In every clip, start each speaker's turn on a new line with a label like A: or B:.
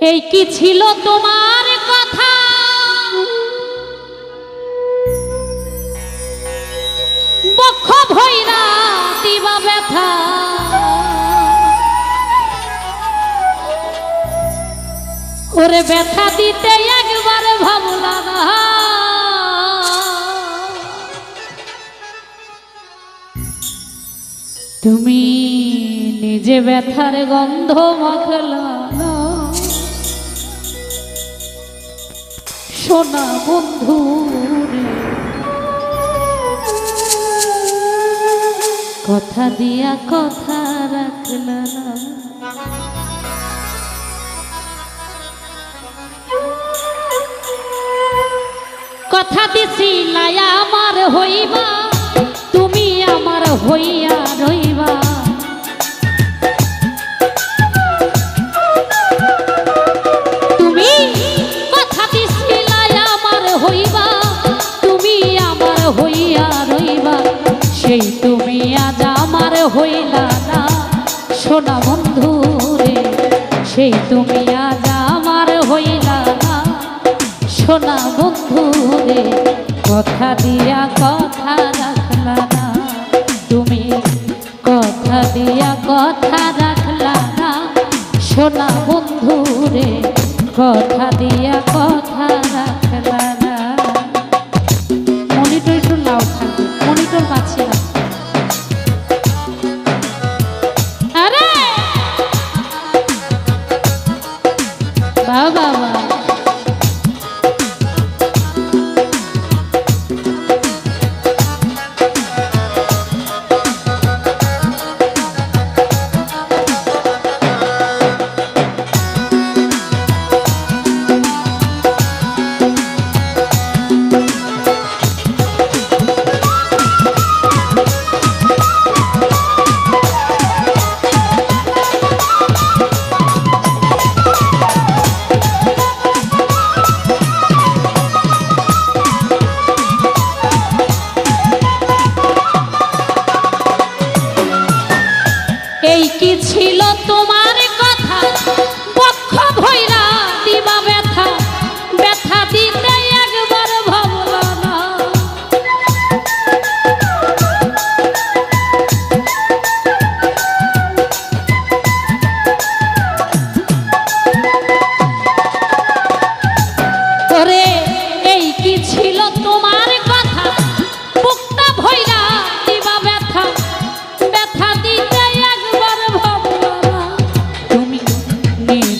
A: এই কি ছিল তোমার কথা? বক্ষ ভৈরা দিবা ব্যথা। ওরে ব্যথা দিতে একবার ভাবলা না। তুমি নিজে ব্যথার গন্ধ মাখলা। সোনা বন্ধু কথা দিয়া কথা রাখলা কথা দিছি লায়া আমার হইবা। তুমি আমার হইয়া সেই তুমি আজ আমার হইলা না। সোনা বন্ধু রে কথা দিয়া কথা রাখলা না। তুমি কথা দিয়া কথা রাখলা না। সোনা বন্ধু রে কথা দিয়া কথা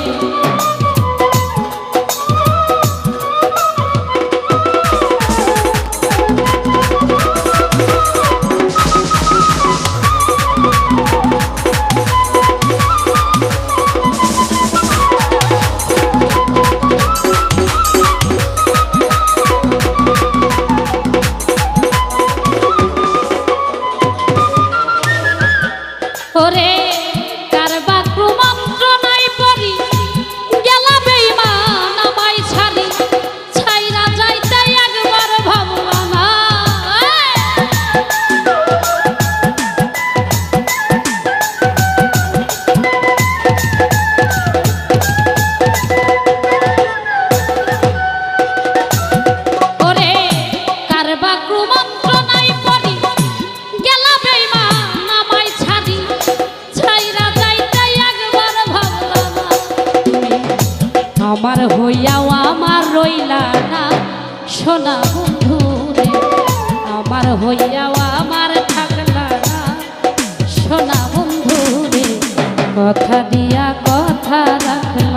A: Música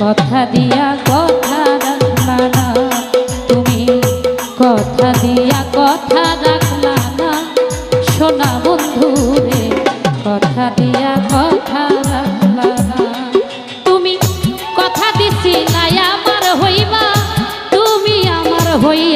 A: কথা দিয়া, কথা রাখলা না। তুমি কথা দিয়া, কথা রাখলা না। সোনা বন্ধু রে, কথা দিয়া, কথা রাখলা না। তুমি কথা দিছিলাই আমার হইবা, তুমি আমার হইয়া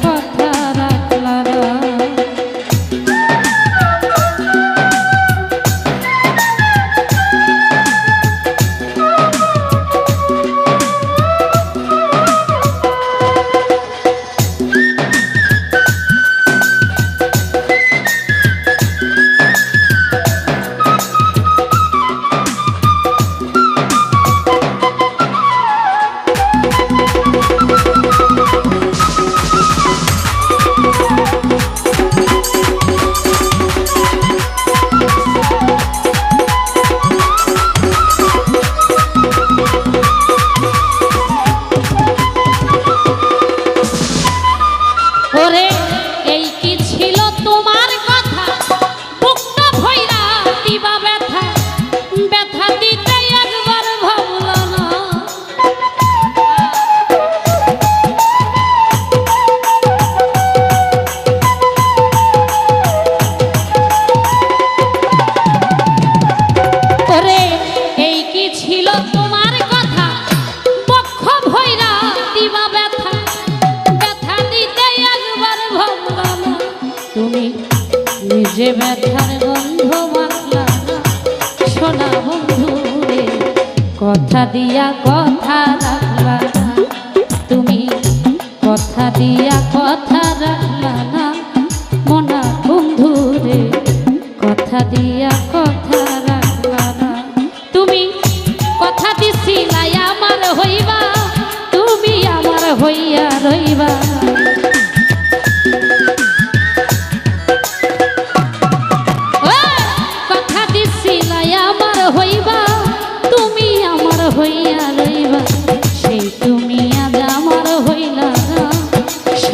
A: কথা দিয়া কথা রাখবা। তুমি কথা দিয়া